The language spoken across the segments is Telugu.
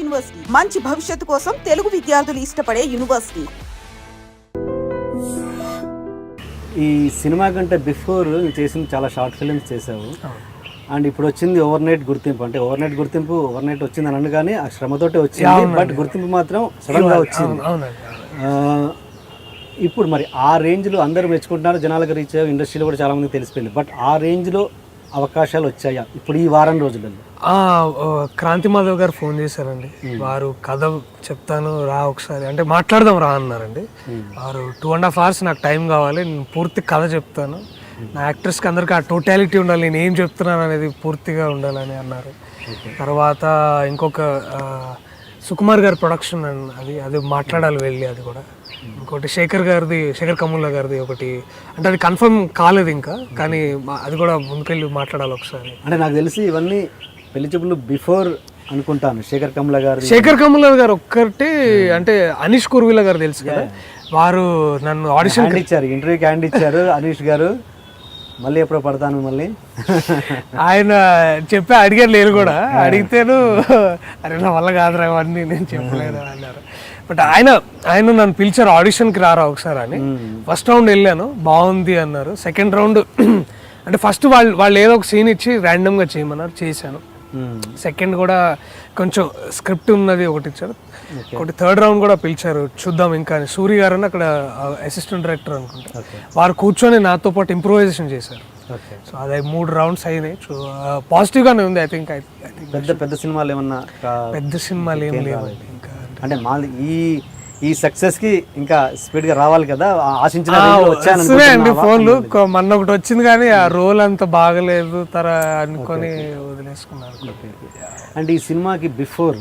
యూనివర్సిటీ. మంచి భవిష్యత్తు కోసం తెలుగు విద్యార్థులు ఇష్టపడే యూనివర్సిటీ. ఈ సినిమా కంటే బిఫోర్ నువ్వు చేసిన చాలా షార్ట్ ఫిల్మ్స్ చేసావు అండ్ ఇప్పుడు వచ్చింది ఓవర్ నైట్ గుర్తింపు. అంటే ఓవర్ నైట్ గుర్తింపు ఓవర్ నైట్ వచ్చింది అని కానీ ఆ శ్రమతోటే వచ్చింది బట్ గుర్తింపు మాత్రం సడన్గా వచ్చింది. ఇప్పుడు మరి ఆ రేంజ్లో అందరూ మెచ్చుకుంటున్నారు జనాలకు రీచ్ ఇండస్ట్రీలో కూడా చాలా మంది తెలిసిపోయింది. బట్ ఆ రేంజ్లో అవకాశాలు వచ్చాయా ఇప్పుడు ఈ వారం రోజులలో? క్రాంతి మాధవ్ గారు ఫోన్ చేశారండి. వారు కథ చెప్తాను రా ఒకసారి. అంటే మాట్లాడదాం రా అన్నారండి. వారు టూ అండ్ హాఫ్ అవర్స్ నాకు టైం కావాలి నేను పూర్తి కథ చెప్తాను. నా యాక్టర్స్కి అందరికి ఆ టోటాలిటీ ఉండాలి నేను ఏం చెప్తున్నాను అనేది పూర్తిగా ఉండాలని అన్నారు. తర్వాత ఇంకొక సుకుమార్ గారి ప్రొడక్షన్ అది అది మాట్లాడాలి వెళ్ళి అది కూడా. ఇంకోటి శేఖర్ గారిది శేఖర్ కమ్ముల్లా గారిది ఒకటి. అంటే అది కన్ఫర్మ్ కాలేదు ఇంకా కానీ అది కూడా ముందుకెళ్ళి మాట్లాడాలి ఒకసారి. అంటే నాకు తెలిసి ఇవన్నీ చూపులు బిఫోర్ అనుకుంటాను. శేఖర్ కమల గారు శేఖర్ కమల గారు ఒక్కటి అంటే అనీష్ కుర్విల గారు తెలుసు కదా? వారు నన్ను ఆడిషన్ ఇచ్చారు ఇంటర్వ్యూకి హ్యాండ్ ఇచ్చారు అనీష్ గారు. మళ్ళీ ఎప్పుడో పడతాను మళ్ళీ. ఆయన చెప్పి అడిగారు నేను కూడా. అడిగితేను అరే నా వల్ల కాదురా అవన్నీ నేను చెప్పలేదు అన్నారు. బట్ ఆయన ఆయన నన్ను పిలిచారు ఆడిషన్కి రారా ఒకసారి అని. ఫస్ట్ రౌండ్ వెళ్ళాను బాగుంది అన్నారు. సెకండ్ రౌండ్ అంటే ఫస్ట్ వాళ్ళు వాళ్ళు ఏదో ఒక సీన్ ఇచ్చి ర్యాండమ్గా చేయమన్నారు చేశాను. సెకండ్ కూడా కొంచెం స్క్రిప్ట్ ఉన్నది ఒకటి ఇచ్చారు. ఒకటి థర్డ్ రౌండ్ కూడా పిలిచారు. చూద్దాం ఇంకా అని. సూర్య గారు అని అక్కడ అసిస్టెంట్ డైరెక్టర్ అనుకుంటా. వారు కూర్చొని నాతో పాటు ఇంప్రూవైజేషన్ చేశారు. సో అదే మూడు రౌండ్స్ అయినాయి. సో పాజిటివ్గానే ఉంది ఐ థింక్ పెద్ద పెద్ద సినిమాలు ఏమన్నా పెద్ద సినిమాలు ఏం ఇంకా అంటే మా ఈ ఈ సక్సెస్కి ఇంకా స్పీడ్గా రావాలి కదా. ఆశించిన range లో వచ్చాను వస్తున్నాయి అండి అనుకుంటున్నావా? ఫోన్లు. మొన్న ఒకటి వచ్చింది కానీ ఆ రోల్ అంత బాగలేదు తర అనుకొని వదిలేసుకున్నాను. అంటే ఈ సినిమాకి బిఫోర్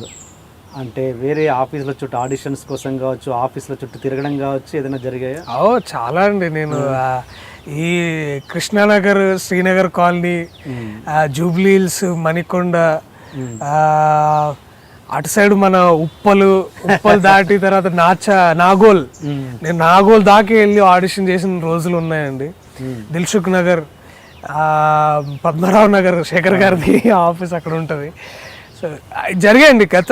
అంటే వేరే ఆఫీసుల చుట్టూ ఆడిషన్స్ కోసం కావచ్చు ఆఫీసుల చుట్టూ తిరగడం కావచ్చు ఏదైనా జరిగాయా? ఓ చాలా అండి. నేను ఈ కృష్ణానగర్ శ్రీనగర్ కాలనీ జూబ్లీ హిల్స్ మణికొండ అటు సైడ్ మన ఉప్పలు ఉప్పలు దాటి తర్వాత నాచ నాగోల్. నేను నాగోల్ దాకా వెళ్ళి ఆడిషన్ చేసిన రోజులు ఉన్నాయండి. దిల్సుఖ్ నగర్ పద్మరావు నగర్ శేఖర్ గారిది ఆఫీస్ అక్కడ ఉంటుంది. సో జరిగాయండి. గత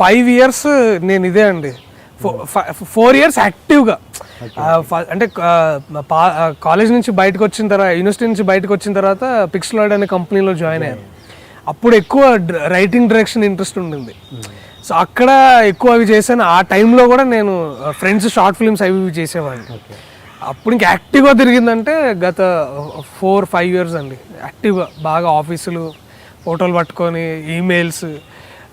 ఫైవ్ ఇయర్స్ నేను ఇదే అండి. ఫోర్ ఇయర్స్ యాక్టివ్గా అంటే కాలేజ్ నుంచి బయటకు వచ్చిన తర్వాత యూనివర్సిటీ నుంచి బయటకు వచ్చిన తర్వాత పిక్స్లాయిడ్ అనే కంపెనీలో జాయిన్ అయ్యాను. అప్పుడు ఎక్కువ రైటింగ్ డైరెక్షన్ ఇంట్రెస్ట్ ఉండింది. సో అక్కడ ఎక్కువ అవి చేశాను. ఆ టైంలో కూడా నేను ఫ్రెండ్స్ షార్ట్ ఫిల్మ్స్ అవి ఇవి చేసేవాడిని. అప్పుడు ఇంకా యాక్టివ్గా తిరిగిందంటే గత ఫోర్ ఫైవ్ ఇయర్స్ అండి. యాక్టివ్గా బాగా ఆఫీసులు ఫోటోలు పట్టుకొని ఈమెయిల్స్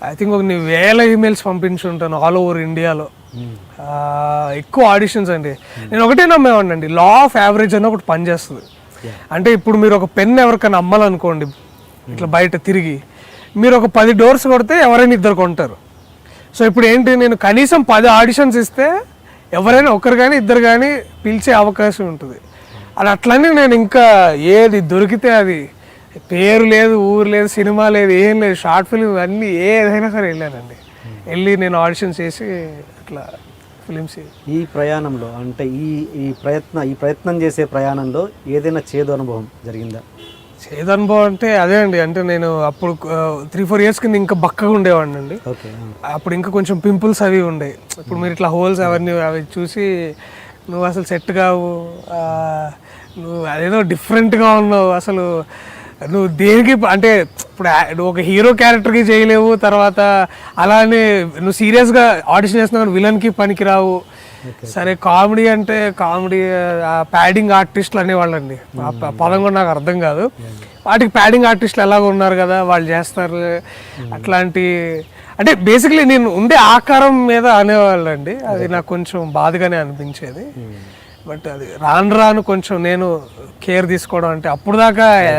ఐ థింక్ ఒక నీ వేల ఈమెయిల్స్ పంపించి ఉంటాను ఆల్ ఓవర్ ఇండియాలో ఎక్కువ ఆడిషన్స్ అండి. నేను ఒకటే నమ్మేవాడిని అండి లా ఆఫ్ యావరేజ్ అని ఒకటి పనిచేస్తుంది. అంటే ఇప్పుడు మీరు ఒక పెన్ ఎవరికైనా అమ్మాలనుకోండి ఇట్లా బయట తిరిగి మీరు ఒక పది డోర్స్ కొడితే ఎవరైనా ఇద్దరు కొంటారు. సో ఇప్పుడు ఏంటి నేను కనీసం పది ఆడిషన్స్ ఇస్తే ఎవరైనా ఒకరు కానీ ఇద్దరు కానీ పిలిచే అవకాశం ఉంటుంది. అది అట్లనే నేను ఇంకా ఏది దొరికితే అది పేరు లేదు ఊరు లేదు సినిమా లేదు ఏం లేదు షార్ట్ ఫిల్మ్ అన్నీ ఏదైనా సరే వెళ్ళానండి. వెళ్ళి నేను ఆడిషన్ చేసి అట్లా ఫిలిమ్స్ ఈ ప్రయాణంలో అంటే ఈ ఈ ప్రయత్న ఈ ప్రయత్నం చేసే ప్రయాణంలో ఏదైనా చేదు అనుభవం జరిగిందా? చేదు అనుభవం అంటే అదే అండి. అంటే నేను అప్పుడు త్రీ ఫోర్ ఇయర్స్ కింద ఇంకా బక్కగా ఉండేవాడిని అండి. అప్పుడు ఇంకా కొంచెం పింపుల్స్ అవి ఉండే. ఇప్పుడు మీరు ఇట్లా హోల్స్ అవన్నీ అవి చూసి నువ్వు అసలు సెట్ కావు నువ్వు అదేదో డిఫరెంట్గా ఉన్నావు అసలు. నువ్వు దేనికి అంటే ఇప్పుడు ఒక హీరో క్యారెక్టర్కి చేయలేవు తర్వాత అలానే నువ్వు సీరియస్గా ఆడిషన్ చేస్తున్నావు విలన్కి పనికిరావు సరే కామెడీ అంటే కామెడీ ప్యాడింగ్ ఆర్టిస్టులు అనేవాళ్ళండి. పదం కూడా నాకు అర్థం కాదు. వాటికి ప్యాడింగ్ ఆర్టిస్టులు ఎలాగ ఉన్నారు కదా వాళ్ళు చేస్తారు. అట్లాంటి అంటే బేసిక్లీ నేను ఉండే ఆకారం మీద అనేవాళ్ళండి. అది నాకు కొంచెం బాధగానే అనిపించేది. బట్ అది రాను రాను కొంచెం నేను కేర్ తీసుకోవడం అంటే అప్పుడు దాకా ఏ,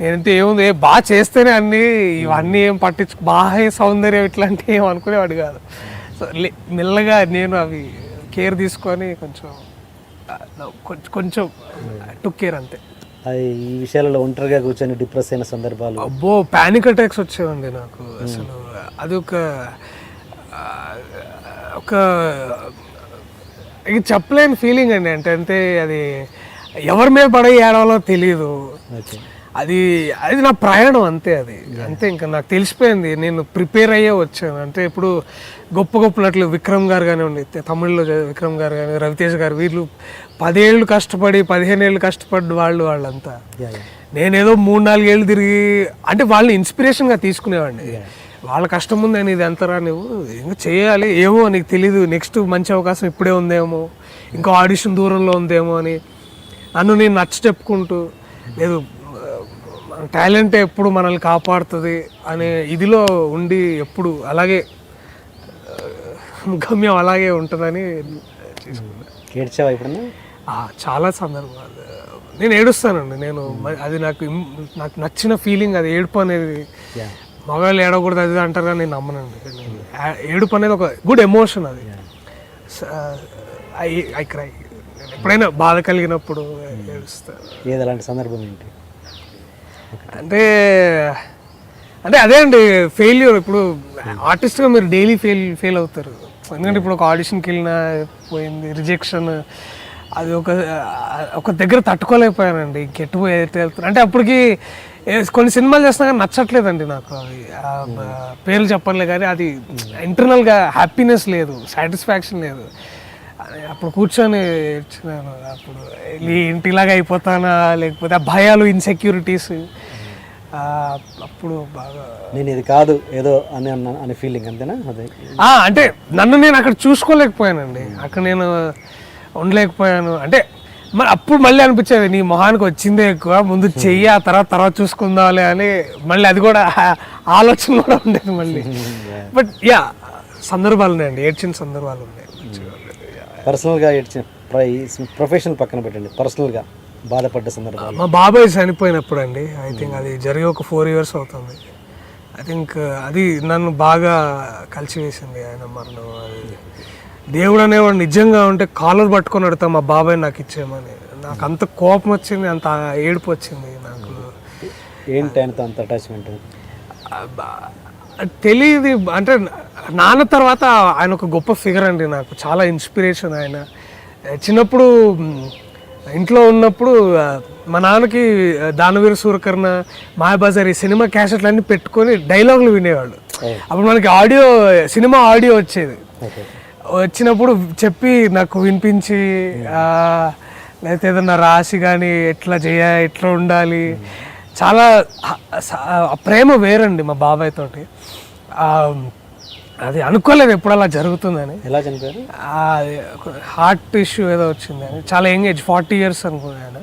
నేనంతే ఏముంది? బాగా చేస్తేనే అన్ని ఇవన్నీ ఏం పట్టించు బాహ్య సౌందర్యం ఇట్లాంటివి ఏం అనుకునేవాడు కాదు. సో మెల్లగా నేను అవి కేర్ తీసుకొని కొంచెం కొంచెం టుక్ కేర్ అంతే. అది ఈ విషయాలలో ఒంటరిగా కూర్చొని డిప్రెస్ అయిన సందర్భాలు. అబ్బో పానిక్ అటాక్స్ వచ్చేవండి నాకు. అసలు అది ఒక ఒక ఇక చెప్పలేని ఫీలింగ్ అండి. అంటే అంటే అది ఎవరి మీద పడే ఏడవాలో తెలియదు అది అది నా ప్రయాణం అంతే అది. అంతే ఇంకా నాకు తెలిసిపోయింది. నేను ప్రిపేర్ అయ్యే వచ్చాను. అంటే ఇప్పుడు గొప్ప గొప్ప నటులు విక్రమ్ గారు కానివ్వండి తమిళ్ళో విక్రమ్ గారు కానీ రవితేజ్ గారు వీళ్ళు పదేళ్ళు కష్టపడి పదిహేను ఏళ్ళు కష్టపడి వాళ్ళు వాళ్ళంతా. నేనేదో మూడు నాలుగేళ్ళు తిరిగి అంటే వాళ్ళని ఇన్స్పిరేషన్గా తీసుకునేవాడిని. వాళ్ళ కష్టం ఉంది అని ఇది ఎంతరా నువ్వు? ఇంకా చేయాలి. ఏమో నీకు తెలీదు. నెక్స్ట్ మంచి అవకాశం ఇప్పుడే ఉందేమో. ఇంకా ఆడిషన్ దూరంలో ఉందేమో అని. నన్ను నేను నచ్చ చెప్పుకుంటూ లేదు టాలెంట్ ఎప్పుడు మనల్ని కాపాడుతుంది అనే ఇదిలో ఉండి ఎప్పుడు అలాగే గమ్యం అలాగే ఉంటుందని చేసుకున్నా ఏడ్చావా చాలా సందర్భాలు. నేను ఏడుస్తానండి నేను అది నాకు నాకు నచ్చిన ఫీలింగ్ అది ఏడుపు అనేది. మగవాళ్ళు ఏడవకూడదు అది అంటారు కానీ నేను నమ్మనండి. ఏడుపు అనేది ఒక గుడ్ ఎమోషన్ అది. I I cry. ఎప్పుడైనా బాధ కలిగినప్పుడు ఏడుస్తాను. ఏది అలాంటి సందర్భం ఏంటి? అంటే అంటే అదే అండి ఫెయిల్యూర్ ఇప్పుడు ఆర్టిస్ట్గా మీరు డైలీ ఫెయిల్ ఫెయిల్ అవుతారు. ఎందుకంటే ఇప్పుడు ఒక ఆడిషన్కి వెళ్ళినా పోయింది రిజెక్షన్ అది ఒక ఒక దగ్గర తట్టుకోలేకపోయానండి. ఎటు వెళ్తాను అంటే అప్పటికి కొన్ని సినిమాలు చేస్తున్నా కానీ నచ్చట్లేదండి నాకు. అవి పేర్లు చెప్పలే కానీ అది ఇంటర్నల్గా హ్యాపీనెస్ లేదు సాటిస్ఫాక్షన్ లేదు. అప్పుడు కూర్చొని ఏడ్చినాను. అప్పుడు ఈ ఇంటిలాగా అయిపోతానా? లేకపోతే ఆ భయాలు ఇన్సెక్యూరిటీస్ అప్పుడు బాగా నేను ఇది కాదు ఏదో అని అన్న అనే ఫీలింగ్ అంతేనా? అదే. అంటే నన్ను నేను అక్కడ చూసుకోలేకపోయానండి. అక్కడ నేను ఉండలేకపోయాను. అంటే మరి అప్పుడు మళ్ళీ అనిపించేది నీ మొహానికి వచ్చిందే ఎక్కువ ముందు చెయ్యి ఆ తర్వాత తర్వాత చూసుకుందాంలే అని మళ్ళీ అది కూడా ఆలోచన కూడా ఉండేది మళ్ళీ. బట్ యా సందర్భాలు ఉన్నాయండి ఏడ్చిన సందర్భాలు ఉన్నాయి. పర్సనల్గా ఏడ్చిన ప్రొఫెషనల్ పక్కన పెట్టండి పర్సనల్గా బాధపడ్డ సందర్భాలు? మా బాబాయ్ చనిపోయినప్పుడు అండి ఐ థింక్ అది జరిగి ఒక ఫోర్ ఇయర్స్ అవుతుంది. ఐ థింక్ అది నన్ను బాగా కలిసివేసింది ఆయన మరణం. అది దేవుడు అనేవాడు నిజంగా ఉంటే కాలర్ పట్టుకొని అడుగుతా మా బాబాయ్ నాకు ఇచ్చేయమని. నాకు అంత కోపం వచ్చింది అంత ఏడుపు వచ్చింది నాకు. ఏంటి ఆయనతో అంత అటాచ్మెంట్ తెలియదు అంటే నాన్న తర్వాత ఆయన ఒక గొప్ప ఫిగర్ అండి నాకు. చాలా ఇన్స్పిరేషన్ ఆయన. చిన్నప్పుడు ఇంట్లో ఉన్నప్పుడు మా నాన్నకి దానవీర సూరకర్ణ మాయాబజార్ ఈ సినిమా క్యాసెట్లు అన్ని పెట్టుకొని డైలాగులు వినేవాళ్ళు. అప్పుడు మనకి ఆడియో సినిమా ఆడియో వచ్చేది. వచ్చినప్పుడు చెప్పి నాకు వినిపించి ఆ, లేకపోతే ఏదన్నా రాసి కానీ ఎట్లా చేయ ఎట్లా ఉండాలి. చాలా స- ఆ ప్రేమ వేరండి మా బాబాయ్ తోటి. అది అనుకోలేదు ఎప్పుడు అలా జరుగుతుందని. ఎలా చనిపోయారు? హార్ట్ ఇష్యూ ఏదో వచ్చింది అని. చాలా యంగ్ ఏజ్ ఫార్టీ ఇయర్స్ అనుకున్నాను.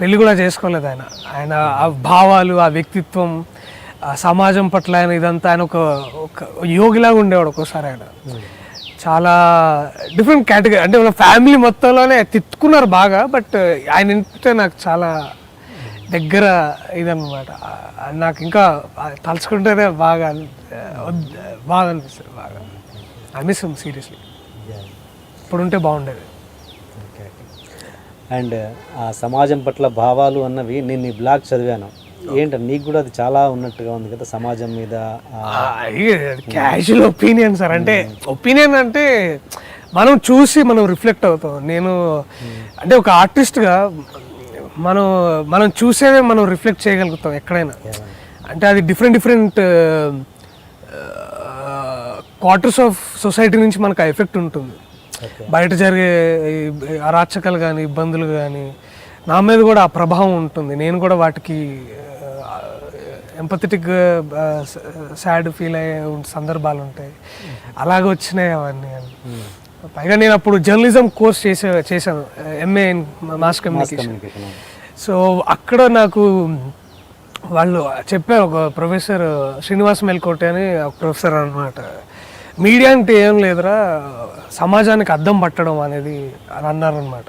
పెళ్ళి కూడా చేసుకోలేదు ఆయన. ఆయన ఆ భావాలు ఆ వ్యక్తిత్వం ఆ సమాజం పట్ల ఆయన ఇదంతా ఆయన ఒక ఒక యోగిలాగా ఉండేవాడు ఒక్కోసారి ఆయన. చాలా డిఫరెంట్ కేటగిరీ అంటే మన ఫ్యామిలీ మొత్తంలోనే తిట్టుకున్నారు బాగా బట్ ఆయన నాకు చాలా దగ్గర ఇదన్నమాట. నాకు ఇంకా తలుచుకుంటేనే బాగా బాగా అనిపిస్తుంది బాగా. ఐ మిస్ సీరియస్లీ ఇప్పుడు ఉంటే బాగుండేది. ఓకే అండ్ ఆ సమాజం పట్ల భావాలు అన్నవి నేను నీ బ్లాగ్ చదివాను. ఏంట నీకు కూడా అది చాలా ఉన్నట్టుగా ఉంది కదా సమాజం మీద క్యాజువల్ ఒపీనియన్ సార్ అంటే ఒపీనియన్ అంటే మనం చూసి మనం రిఫ్లెక్ట్ అవుతాం. నేను అంటే ఒక ఆర్టిస్ట్గా మనం మనం చూసేదే మనం రిఫ్లెక్ట్ చేయగలుగుతాం ఎక్కడైనా. అంటే అది different different quarters of society నుంచి మనకు ఎఫెక్ట్ ఉంటుంది. బయట జరిగే అరాచకాలు కానీ ఇబ్బందులు కానీ నా మీద కూడా ఆ ప్రభావం ఉంటుంది. నేను కూడా వాటికి ఎంపథెటిక్ సాడ్ ఫీల్ అయ్యే సందర్భాలు ఉంటాయి. అలాగే వచ్చినాయి అవన్నీ. పైగా నేను అప్పుడు జర్నలిజం కోర్స్ చేసే చేశాను. MA in mass communication so అక్కడ నాకు వాళ్ళు చెప్పారు ఒక ప్రొఫెసర్ శ్రీనివాస్ మెల్కోటి అని ఒక ప్రొఫెసర్ అనమాట మీడియా అంటే ఏం లేదురా సమాజానికి అద్దం పట్టడం అనేది అని అన్నారనమాట